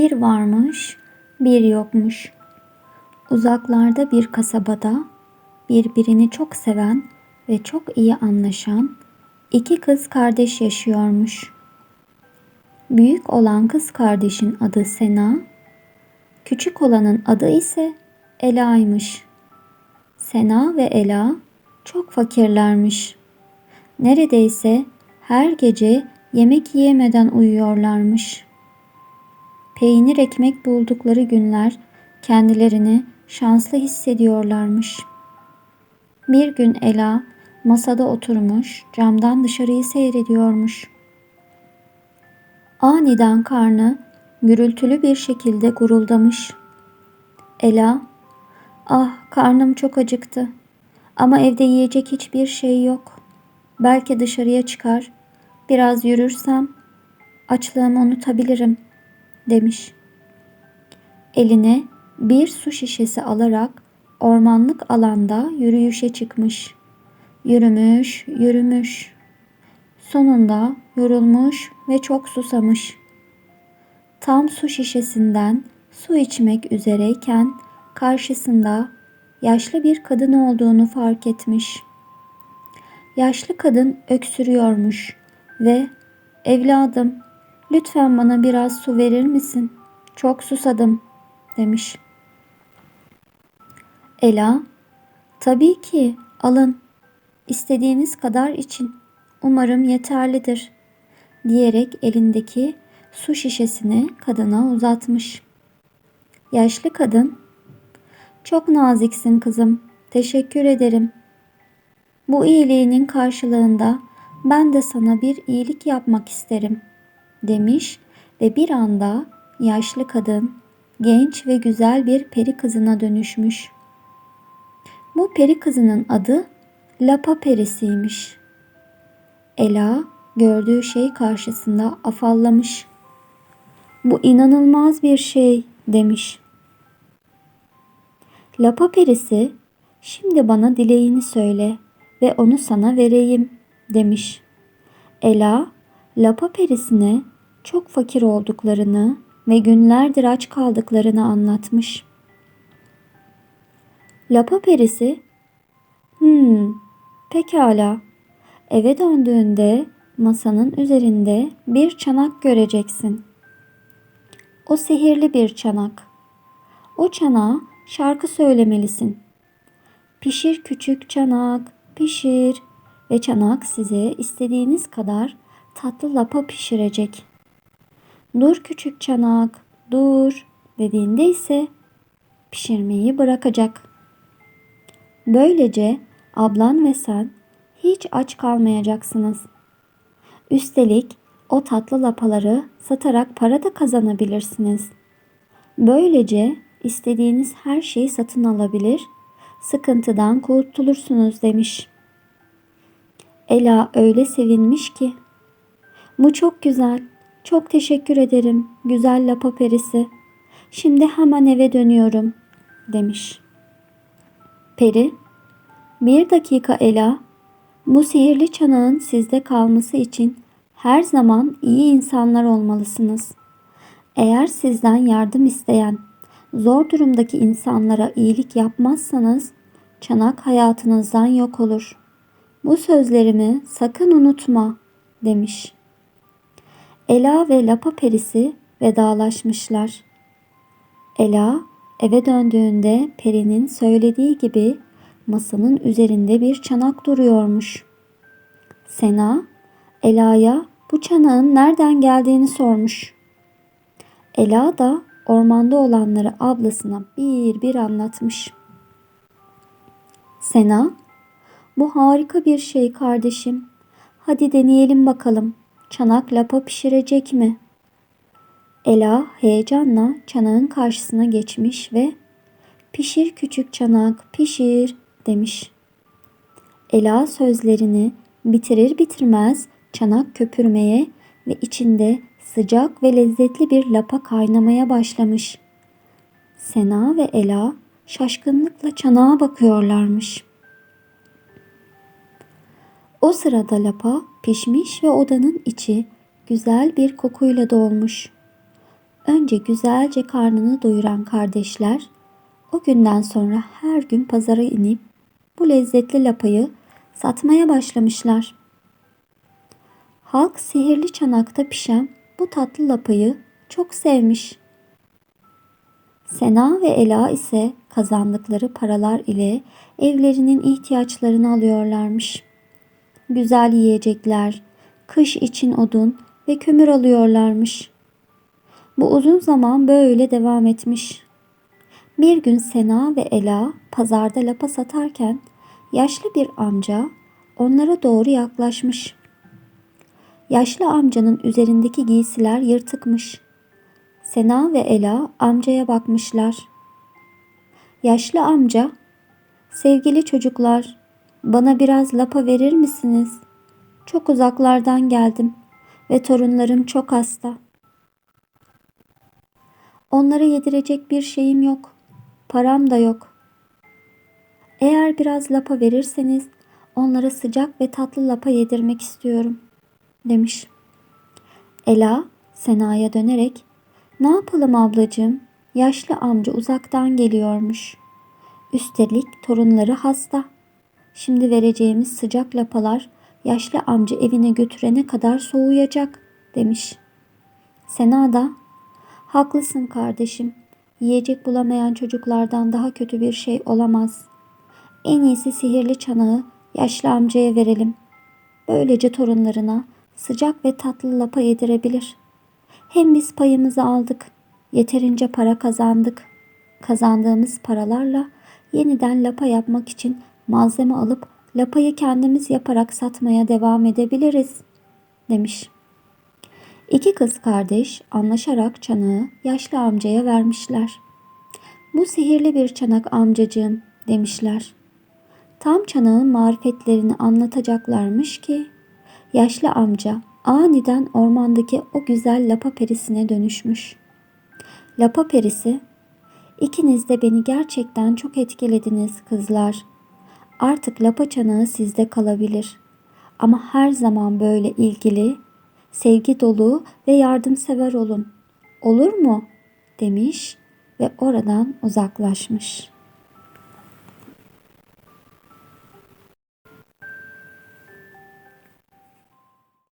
Bir varmış, bir yokmuş. Uzaklarda bir kasabada birbirini çok seven ve çok iyi anlaşan iki kız kardeş yaşıyormuş. Büyük olan kız kardeşin adı Sena, küçük olanın adı ise Ela'ymış. Sena ve Ela çok fakirlermiş. Neredeyse her gece yemek yiyemeden uyuyorlarmış. Peynir ekmek buldukları günler kendilerini şanslı hissediyorlarmış. Bir gün Ela masada oturmuş camdan dışarıyı seyrediyormuş. Aniden karnı gürültülü bir şekilde guruldamış. Ela, ah karnım çok acıktı ama evde yiyecek hiçbir şey yok. Belki dışarıya çıkar, biraz yürürsem açlığımı unutabilirim demiş. Eline bir su şişesi alarak ormanlık alanda yürüyüşe çıkmış. Yürümüş, yürümüş. Sonunda yorulmuş ve çok susamış. Tam su şişesinden su içmek üzereyken karşısında yaşlı bir kadın olduğunu fark etmiş. Yaşlı kadın öksürüyormuş ve "Evladım, lütfen bana biraz su verir misin? Çok susadım." demiş. Ela, "Tabii ki, alın. İstediğiniz kadar için. Umarım yeterlidir." diyerek elindeki su şişesini kadına uzatmış. Yaşlı kadın, "Çok naziksin kızım. Teşekkür ederim. Bu iyiliğinin karşılığında ben de sana bir iyilik yapmak isterim." Demiş ve bir anda yaşlı kadın genç ve güzel bir peri kızına dönüşmüş. Bu peri kızının adı Lapa perisiymiş. Ela gördüğü şey karşısında afallamış. Bu inanılmaz bir şey demiş. Lapa perisi şimdi bana dileğini söyle ve onu sana vereyim demiş. Ela Lapa perisine çok fakir olduklarını ve günlerdir aç kaldıklarını anlatmış. Lapa perisi, hmm, pekala. Eve döndüğünde masanın üzerinde bir çanak göreceksin. O sihirli bir çanak. O çanağa şarkı söylemelisin. Pişir küçük çanak, pişir ve çanak size istediğiniz kadar tatlı lapa pişirecek. Dur küçük çanak, dur dediğinde ise pişirmeyi bırakacak. Böylece ablan ve sen hiç aç kalmayacaksınız. Üstelik o tatlı lapaları satarak para da kazanabilirsiniz. Böylece istediğiniz her şeyi satın alabilir, sıkıntıdan kurtulursunuz demiş. Ela öyle sevinmiş ki. Bu çok güzel. Çok teşekkür ederim güzel lapa perisi. Şimdi hemen eve dönüyorum demiş. Peri, bir dakika Ela, bu sihirli çanağın sizde kalması için her zaman iyi insanlar olmalısınız. Eğer sizden yardım isteyen, zor durumdaki insanlara iyilik yapmazsanız çanak hayatınızdan yok olur. Bu sözlerimi sakın unutma demiş. Ela ve Lapa perisi vedalaşmışlar. Ela eve döndüğünde perinin söylediği gibi masanın üzerinde bir çanak duruyormuş. Sena Ela'ya bu çanağın nereden geldiğini sormuş. Ela da ormanda olanları ablasına bir bir anlatmış. Sena, bu harika bir şey kardeşim. Hadi deneyelim bakalım. Çanak lapa pişirecek mi? Ela heyecanla çanağın karşısına geçmiş ve pişir küçük çanak pişir demiş. Ela sözlerini bitirir bitirmez çanak köpürmeye ve içinde sıcak ve lezzetli bir lapa kaynamaya başlamış. Sena ve Ela şaşkınlıkla çanağa bakıyorlarmış. O sırada lapa pişmiş ve odanın içi güzel bir kokuyla dolmuş. Önce güzelce karnını doyuran kardeşler o günden sonra her gün pazara inip bu lezzetli lapayı satmaya başlamışlar. Halk sihirli çanakta pişen bu tatlı lapayı çok sevmiş. Sena ve Ela ise kazandıkları paralar ile evlerinin ihtiyaçlarını alıyorlarmış. Güzel yiyecekler, kış için odun ve kömür alıyorlarmış. Bu uzun zaman böyle devam etmiş. Bir gün Sena ve Ela pazarda lapa satarken yaşlı bir amca onlara doğru yaklaşmış. Yaşlı amcanın üzerindeki giysiler yırtıkmış. Sena ve Ela amcaya bakmışlar. Yaşlı amca, "Sevgili çocuklar, bana biraz lapa verir misiniz? Çok uzaklardan geldim ve torunlarım çok hasta. Onlara yedirecek bir şeyim yok. Param da yok. Eğer biraz lapa verirseniz onlara sıcak ve tatlı lapa yedirmek istiyorum." demiş. Ela Sena'ya dönerek ne yapalım ablacığım? Yaşlı amca uzaktan geliyormuş. Üstelik torunları hasta. Şimdi vereceğimiz sıcak lapalar yaşlı amca evine götürene kadar soğuyacak demiş. Sena da haklısın kardeşim. Yiyecek bulamayan çocuklardan daha kötü bir şey olamaz. En iyisi sihirli çanağı yaşlı amcaya verelim. Böylece torunlarına sıcak ve tatlı lapa yedirebilir. Hem biz payımızı aldık, yeterince para kazandık. Kazandığımız paralarla yeniden lapa yapmak için malzeme alıp lapayı kendimiz yaparak satmaya devam edebiliriz, demiş. İki kız kardeş anlaşarak çanağı yaşlı amcaya vermişler. Bu sihirli bir çanak amcacığım demişler. Tam çanağın marifetlerini anlatacaklarmış ki yaşlı amca aniden ormandaki o güzel lapa perisine dönüşmüş. Lapa perisi, ikiniz de beni gerçekten çok etkilediniz kızlar. Artık lapa çanağı sizde kalabilir. Ama her zaman böyle ilgili, sevgi dolu ve yardımsever olun. Olur mu? demiş ve oradan uzaklaşmış.''